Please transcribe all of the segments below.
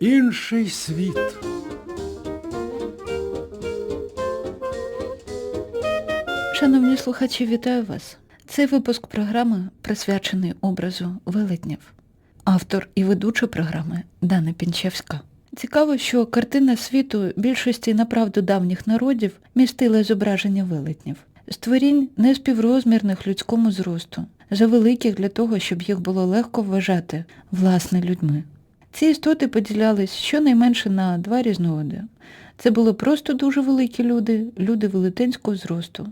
Інший світ. Шановні слухачі, вітаю вас. Цей випуск програми присвячений образу велетнів. Автор і ведуча програми Дана Пінчевська. Цікаво, що картина світу більшості направду давніх народів містила зображення велетнів. Створінь неспіврозмірних людському зросту, завеликих для того, щоб їх було легко вважати власне людьми. Ці істоти поділялись щонайменше на два різновиди. Це були просто дуже великі люди, люди велетенського зросту,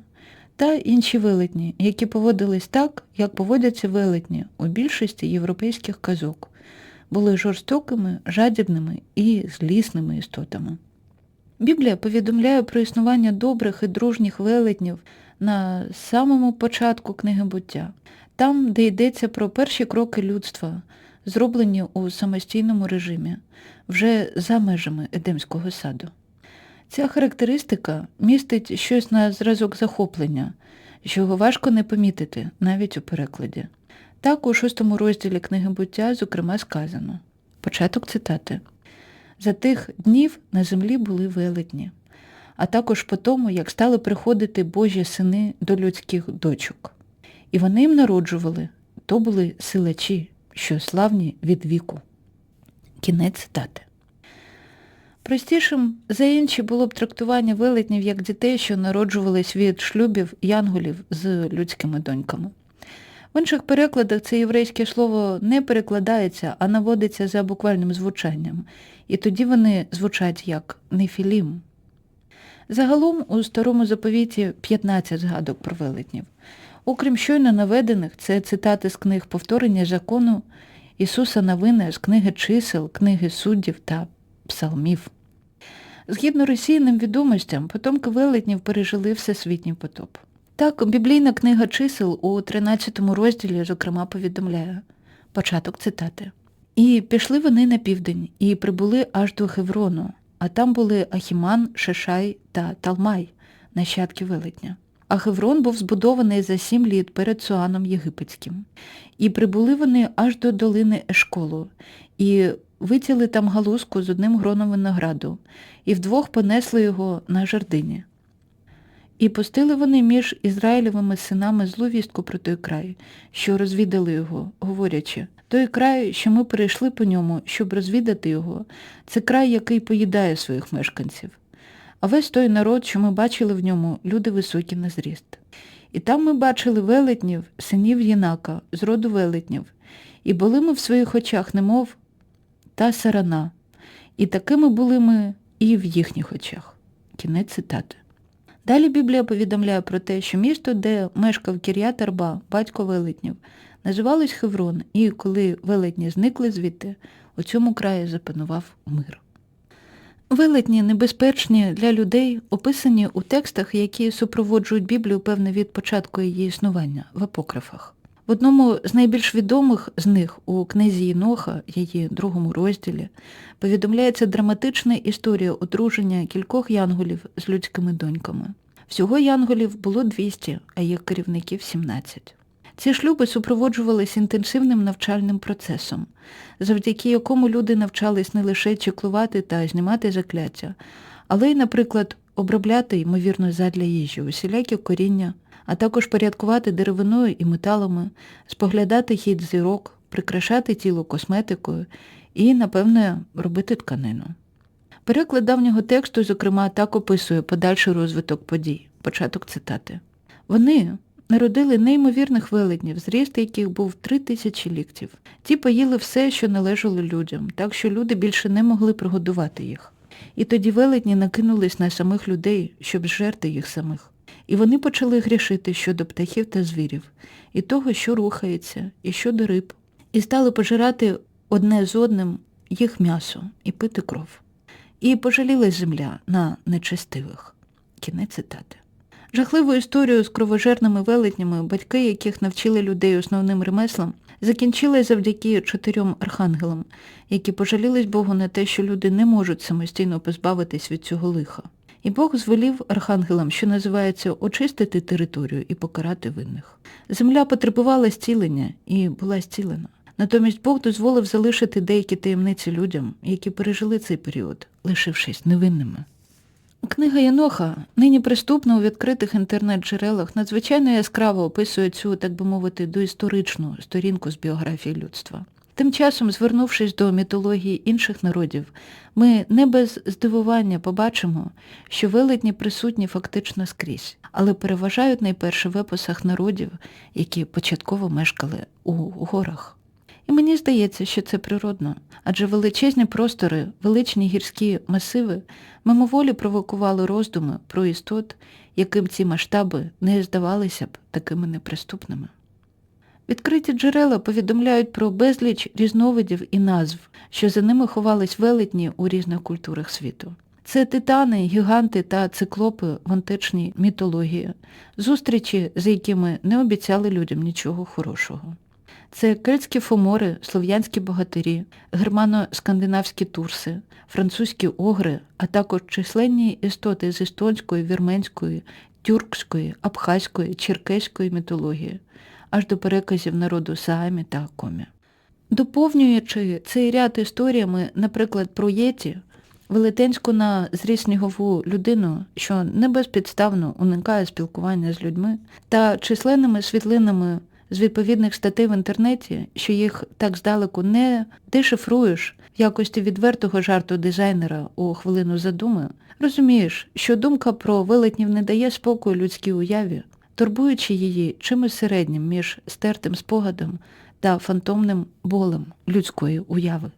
та інші велетні, які поводились так, як поводяться велетні у більшості європейських казок, були жорстокими, жадібними і злісними істотами. Біблія повідомляє про існування добрих і дружніх велетнів на самому початку книги буття, там, де йдеться про перші кроки людства, зроблені у самостійному режимі, вже за межами Едемського саду. Ця характеристика містить щось на зразок захоплення, що його важко не помітити навіть у перекладі. Так у шостому розділі книги буття, зокрема, сказано. Початок цитати. За тих днів на землі були велетні, а також по тому, як стали приходити Божі сини до людських дочок. І вони їм народжували, то були силачі, що славні від віку. Кінець цитати. Простішим за інші було б трактування велетнів як дітей, що народжувались від шлюбів янголів з людськими доньками. В інших перекладах це єврейське слово не перекладається, а наводиться за буквальним звучанням, і тоді вони звучать як нефілім. Загалом у старому заповіті 15 згадок про велетнів. Окрім щойно наведених, це цитати з книг повторення закону Ісуса Новини з книги чисел, книги суддів та псалмів. Згідно російним відомостям, потомки велетнів пережили всесвітній потоп. Так, біблійна книга чисел у 13 розділі, зокрема, повідомляє початок цитати. І пішли вони на південь, і прибули аж до Хеврону, а там були Ахіман, Шешай та Талмай, нащадки велетня. А Хеврон був збудований за сім літ перед Суаном Єгипетським. І прибули вони аж до долини Ешколу, і витяли там галузку з одним гроном винограду, і вдвох понесли його на жердині. І пустили вони між Ізраїлевими синами злу вістку про той край, що розвідали його, говорячи, той край, що ми перейшли по ньому, щоб розвідати його, це край, який поїдає своїх мешканців. А весь той народ, що ми бачили в ньому, люди високі на зріст. І там ми бачили велетнів, синів Єнака, з роду велетнів, і були ми в своїх очах, немов та сарана, і такими були ми і в їхніх очах. Кінець цитати. Далі Біблія повідомляє про те, що місто, де мешкав Кір'ят Арба, батько велетнів, називалось Хеврон, і коли велетні зникли звідти, у цьому краї запанував мир. Велетні небезпечні для людей описані у текстах, які супроводжують Біблію, певне, від початку її існування, в апокрифах. В одному з найбільш відомих з них у книзі Єноха, її другому розділі, повідомляється драматична історія одруження кількох янголів з людськими доньками. Всього янголів було 200, а їх керівників 17. Ці шлюби супроводжувалися інтенсивним навчальним процесом, завдяки якому люди навчались не лише чеклувати та знімати закляття, але й, наприклад, обробляти, ймовірно, задля їжі, усілякі коріння, а також порядкувати деревиною і металами, споглядати хід зірок, прикрашати тіло косметикою і, напевне, робити тканину. Переклад давнього тексту, зокрема, так описує подальший розвиток подій. Початок цитати. Вони народили неймовірних велетнів, зріст яких був три тисячі ліктів. Ті поїли все, що належало людям, так що люди більше не могли пригодувати їх. І тоді велетні накинулись на самих людей, щоб зжерти їх самих. І вони почали грішити щодо птахів та звірів, і того, що рухається, і щодо риб, і стали пожирати одне з одним їх м'ясо і пити кров. І пожалілась земля на нечестивих. Кінець цитати. Жахливу історію з кровожерними велетнями, батьки яких навчили людей основним ремеслам, закінчили завдяки чотирьом архангелам, які пожалілись Богу на те, що люди не можуть самостійно позбавитись від цього лиха. І Бог звелів архангелам, що називається, очистити територію і покарати винних. Земля потребувала зцілення і була зцілена. Натомість Бог дозволив залишити деякі таємниці людям, які пережили цей період, лишившись невинними. Книга Єноха, нині приступна у відкритих інтернет-джерелах, надзвичайно яскраво описує цю, так би мовити, доісторичну сторінку з біографії людства. Тим часом, звернувшись до мітології інших народів, ми не без здивування побачимо, що велетні присутні фактично скрізь, але переважають найперше в епосах народів, які початково мешкали у горах. І мені здається, що це природно, адже величезні простори, величні гірські масиви мимоволі провокували роздуми про істот, яким ці масштаби не здавалися б такими неприступними. Відкриті джерела повідомляють про безліч різновидів і назв, що за ними ховались велетні у різних культурах світу. Це титани, гіганти та циклопи в античній мітології, зустрічі, з якими не обіцяли людям нічого хорошого. Це кельтські фомори, слов'янські богатирі, германо-скандинавські турси, французькі огри, а також численні істоти з естонської, вірменської, тюркської, абхазької, черкеської мітології, аж до переказів народу Саамі та Комі. Доповнюючи цей ряд історіями, наприклад, про Єті, велетенську на зріст снігову людину, що не безпідставно уникає спілкування з людьми, та численними світлинами з відповідних статей в інтернеті, що їх так здалеку не дешифруєш в якості відвертого жарту дизайнера у хвилину задуми, розумієш, що думка про велетнів не дає спокою людській уяві, турбуючи її чимось середнім між стертим спогадом та фантомним болем людської уяви.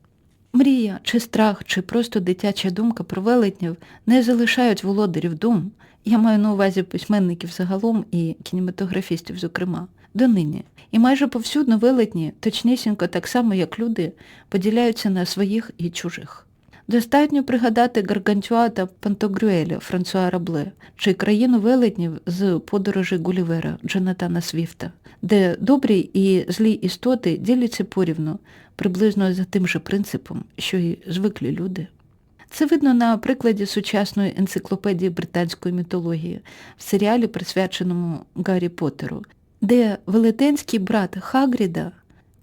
Мрія, чи страх, чи просто дитяча думка про велетнів не залишають володарів дум, я маю на увазі письменників загалом і кінематографістів, зокрема, донині. І майже повсюдно велетні, точнісінько так само, як люди, поділяються на своїх і чужих. Достатньо пригадати Гаргантюа та Пантогрюеля Франсуа Рабле, чи країну велетнів з подорожі Гулівера Джонатана Свіфта, де добрі і злі істоти діляться порівну, приблизно за тим же принципом, що й звиклі люди. Це видно на прикладі сучасної енциклопедії британської мітології в серіалі, присвяченому Гаррі Поттеру, де велетенський брат Хагріда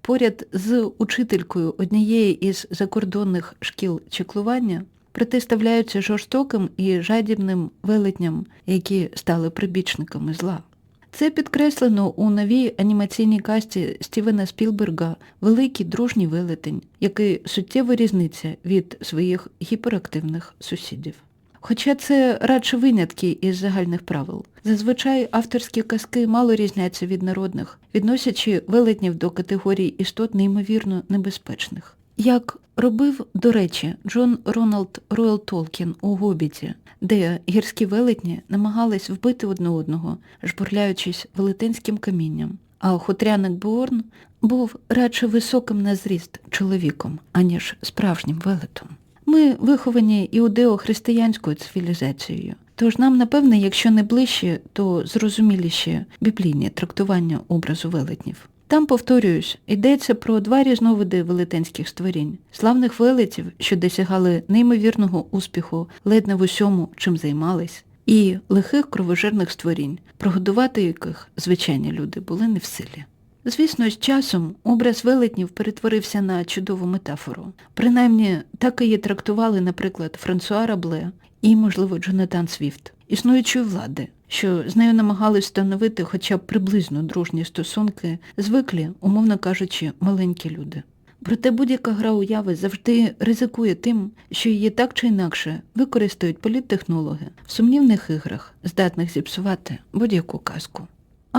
поряд з учителькою однієї із закордонних шкіл чеклування протиставляються жорстоким і жадібним велетням, які стали прибічниками зла. Це підкреслено у новій анімаційній касті Стівена Спілберга Великий дружній велетень, який суттєво різниця від своїх гіперактивних сусідів. Хоча це радше винятки із загальних правил. Зазвичай авторські казки мало різняться від народних, відносячи велетнів до категорії істот неймовірно небезпечних. Як робив, до речі, Джон Роналд Ройл Толкін у Гобіті, де гірські велетні намагались вбити одне одного, жбурляючись велетенським камінням, а хутряник Буорн був радше високим на зріст чоловіком, аніж справжнім велетом. Ми виховані іудео-християнською цивілізацією, тож нам, напевне, якщо не ближче, то зрозуміліше біблійні трактування образу велетнів. Там, повторююсь, йдеться про два різновиди велетенських створінь, славних велетів, що досягали неймовірного успіху ледь не в усьому, чим займались, і лихих кровожерних створінь, прогодувати яких звичайні люди були не в силі. Звісно, з часом образ велетнів перетворився на чудову метафору. Принаймні, так її трактували, наприклад, Франсуа Рабле і, можливо, Джонатан Свіфт, існуючої влади, що з нею намагались встановити хоча б приблизно дружні стосунки, звиклі, умовно кажучи, маленькі люди. Проте будь-яка гра уяви завжди ризикує тим, що її так чи інакше використають політтехнологи в сумнівних іграх, здатних зіпсувати будь-яку казку.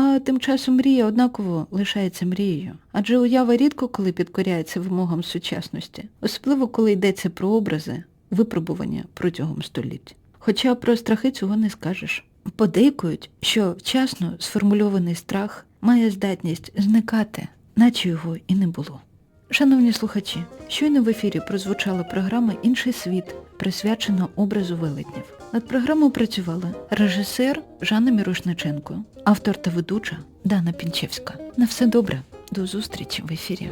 А тим часом мрія однаково лишається мрією, адже уява рідко коли підкоряється вимогам сучасності, особливо коли йдеться про образи, випробування протягом століть. Хоча про страхи цього не скажеш. Подейкують, що вчасно сформульований страх має здатність зникати, наче його і не було. Шановні слухачі, щойно в ефірі прозвучала програма Інший світ, присвячена образу велетнів. Над програмою працювали режисер Жанна Мірошниченко, автор та ведуча Дана Пінчевська. На все добре, до зустрічі в ефірі.